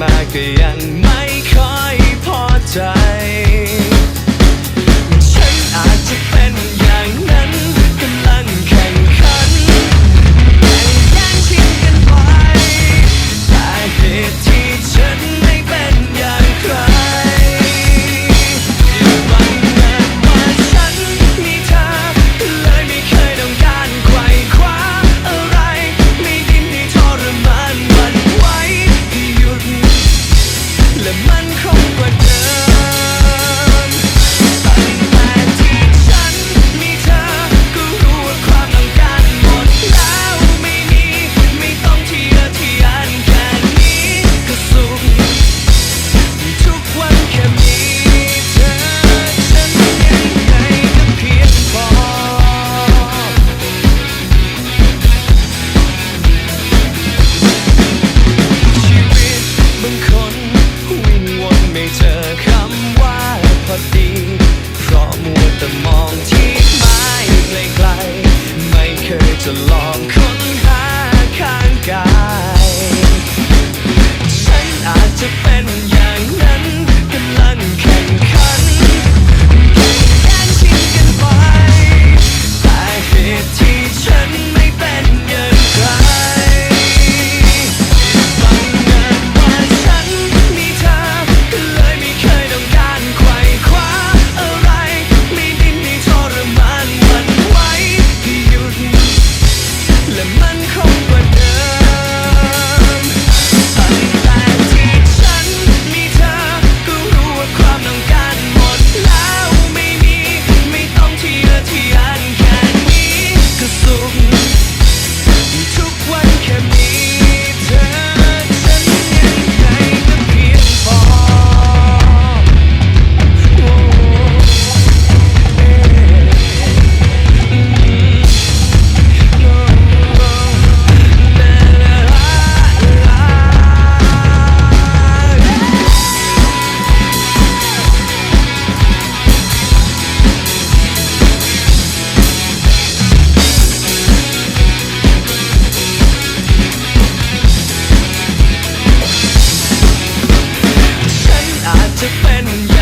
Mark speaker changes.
Speaker 1: มาก็ยังไม่ค่อยพอใจ to bend.